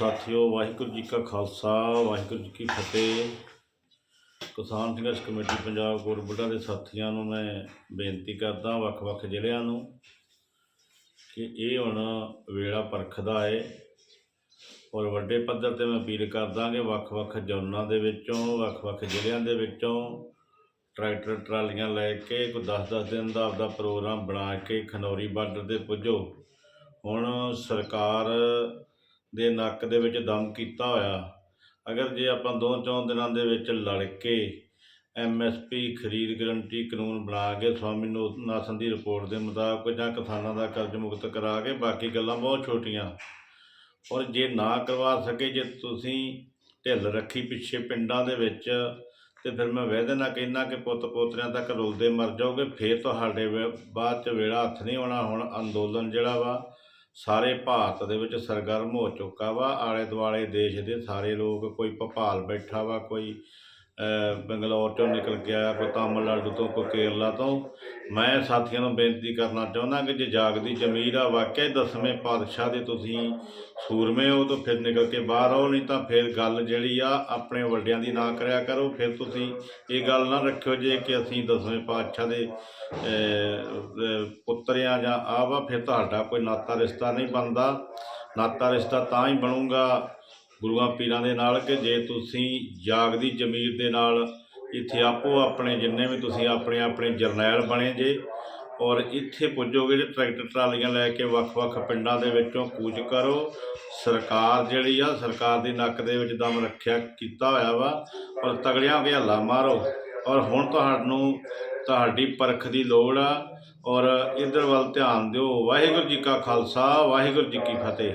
ਸਾਥੀਓ, ਵਾਹਿਗੁਰੂ ਜੀ ਕਾ ਖਾਲਸਾ, ਵਾਹਿਗੁਰੂ ਜੀ ਕੀ ਫਤਿਹ। ਕਿਸਾਨ ਸੰਘਰਸ਼ ਕਮੇਟੀ ਪੰਜਾਬ ਗੁਰਬੁੱਢਾ ਦੇ ਸਾਥੀਆਂ ਨੂੰ ਮੈਂ ਬੇਨਤੀ ਕਰਦਾ ਵੱਖ-ਵੱਖ ਜ਼ਿਲ੍ਹਿਆਂ ਨੂੰ ਕਿ ਇਹ ਹੁਣ ਵੇਲਾ ਪਰਖਦਾ ਏ ਔਰ ਵੱਡੇ ਪੱਧਰ ਤੇ ਮੈਂ ਅਪੀਲ ਕਰਦਾ ਕਿ ਵੱਖ-ਵੱਖ ਜ਼ੋਨਾਂ ਦੇ ਵਿੱਚੋਂ, ਵੱਖ-ਵੱਖ ਜ਼ਿਲ੍ਹਿਆਂ ਦੇ ਵਿੱਚੋਂ ਟਰੈਕਟਰ, ਟਰਾਲੀਆਂ ਲੈ ਕੇ ਕੋਈ 10-10 ਦਿਨ ਦਾ ਆਪਦਾ ਪ੍ਰੋਗਰਾਮ ਬਣਾ ਕੇ ਖਨੌਰੀ ਬਾਰਡਰ ਤੇ ਪੁੱਜੋ। ਹੁਣ ਸਰਕਾਰ ਦੇ ਨੱਕ ਦੇ ਵਿੱਚ ਦਮ ਕੀਤਾ ਹੋਇਆ। ਅਗਰ ਜੇ ਆਪਾਂ ਦੋ ਚੌਂ ਦਿਨਾਂ ਦੇ ਵਿੱਚ ਲੜ ਕੇ ਐਮਐਸਪੀ ਖਰੀਦ ਗਰੰਟੀ ਕਾਨੂੰਨ ਬਣਾ ਕੇ ਸਵਾਮੀ ਨੋ- ਨਾਥਨ ਦੀ ਰਿਪੋਰਟ ਦੇ ਮੁਤਾਬਕ ਜਾਂ ਕਿਸਾਨਾਂ ਦਾ ਕਰਜ਼ ਮੁਕਤ ਕਰਾ ਕੇ ਬਾਕੀ ਗੱਲਾਂ ਬਹੁਤ ਛੋਟੀਆਂ। ਔਰ ਜੇ ਨਾ ਕਰਵਾ ਸਕੇ, ਜੇ ਤੁਸੀਂ ਢਿੱਲ ਰੱਖੀ ਪਿੱਛੇ ਪਿੰਡਾਂ ਦੇ ਵਿੱਚ, ਤੇ ਫਿਰ ਮੈਂ ਵੈਦੇ ਨਾਲ ਕਹਿੰਦਾ ਕਿ ਪੁੱਤ ਪੋਤਰਿਆਂ ਤੱਕ ਰੁਲਦੇ ਮਰ ਜਾਓਗੇ, ਫੇਰ ਤੁਹਾਡੇ ਵੇ- ਬਾਅਦ ਚ ਵੇੜਾ ਹੱਥ ਨਹੀਂ ਆਉਣਾ, ਹੁਣ ਅੰਦੋਲਨ ਜਿਹੜਾ ਵਾ ਸਾਰੇ ਭਾਰਤ ਦੇ ਵਿੱਚ ਸਰਗਰਮ ਹੋ ਚੁੱਕਾ ਵਾ ਆਲੇ ਦੁਆਲੇ ਦੇਸ਼ ਦੇ ਸਾਰੇ ਲੋਕ, ਕੋਈ ਭੋਪਾਲ ਬੈਠਾ ਵਾ, ਕੋਈ ਬੰਗਲੌਰ ਤੋਂ ਨਿਕਲ ਗਿਆ, ਕੋਈ ਤਾਮਿਲਨਾਡੂ ਤੋਂ, ਕੋਈ ਕੇਰਲਾ ਤੋਂ। ਮੈਂ ਸਾਥੀਆਂ ਨੂੰ ਬੇਨਤੀ ਕਰਨਾ ਚਾਹੁੰਦਾ ਕਿ ਜੇ ਜਾਗਦੀ ਜ਼ਮੀਰ ਆ, ਵਾਕਿਆ ਦਸਵੇਂ ਪਾਤਸ਼ਾਹ ਦੇ ਤੁਸੀਂ ਸੂਰਮੇ ਹੋ, ਤਾਂ ਫਿਰ ਨਿਕਲ ਕੇ ਬਾਹਰ ਆਓ, ਨਹੀਂ ਤਾਂ ਫਿਰ ਗੱਲ ਜਿਹੜੀ ਆ, ਆਪਣੇ ਵੱਡਿਆਂ ਦੀ ਨਾ ਕਰਿਆ ਕਰੋ। ਫਿਰ ਤੁਸੀਂ ਇਹ ਗੱਲ ਨਾ ਰੱਖਿਓ ਜੇ ਕਿ ਅਸੀਂ ਦਸਵੇਂ ਪਾਤਸ਼ਾਹ ਦੇ ਪੁੱਤਰ ਆ ਜਾਂ ਆ ਵਾ, ਫਿਰ ਤੁਹਾਡਾ ਕੋਈ ਨਾਤਾ ਰਿਸ਼ਤਾ ਨਹੀਂ ਬਣਦਾ। ਨਾਤਾ ਰਿਸ਼ਤਾ ਤਾਂ ਹੀ ਬਣੂਗਾ ਗੁਰੂਆਂ ਪੀਰਾਂ ਦੇ ਨਾਲ ਕਿ ਜੇ ਤੁਸੀਂ ਜਾਗਦੀ ਜ਼ਮੀਰ ਦੇ ਨਾਲ ਇੱਥੇ ਆਪੋ ਆਪਣੇ ਜਿੰਨੇ ਵੀ ਤੁਸੀਂ ਆਪਣੇ ਆਪਣੇ ਜਰਨੈਲ ਬਣੇ ਜੇ ਔਰ ਇੱਥੇ ਪੁੱਜੋਗੇ ਜੇ ਟਰੈਕਟਰ ਟਰਾਲੀਆਂ ਲੈ ਕੇ ਵੱਖ-ਵੱਖ ਪਿੰਡਾਂ ਦੇ ਵਿੱਚੋਂ ਕੂਚ ਕਰੋ, ਸਰਕਾਰ ਜਿਹੜੀ ਆ, ਸਰਕਾਰ ਦੀ ਨੱਕ ਦੇ ਵਿੱਚ ਦਮ ਰੱਖਿਆ ਕੀਤਾ ਹੋਇਆ ਵਾ ਔਰ ਤਗੜਿਆਂ ਹੋ ਕੇ ਹੱਲਾ ਮਾਰੋ ਔਰ ਹੁਣ ਤੁਹਾਨੂੰ ਤੁਹਾਡੀ ਪਰਖ ਦੀ ਲੋੜ ਆ ਔਰ ਇਧਰ ਵੱਲ ਧਿਆਨ ਦਿਓ। ਵਾਹਿਗੁਰੂ ਜੀ ਕਾ ਖਾਲਸਾ, ਵਾਹਿਗੁਰੂ ਜੀ ਕੀ ਫਤਿਹ।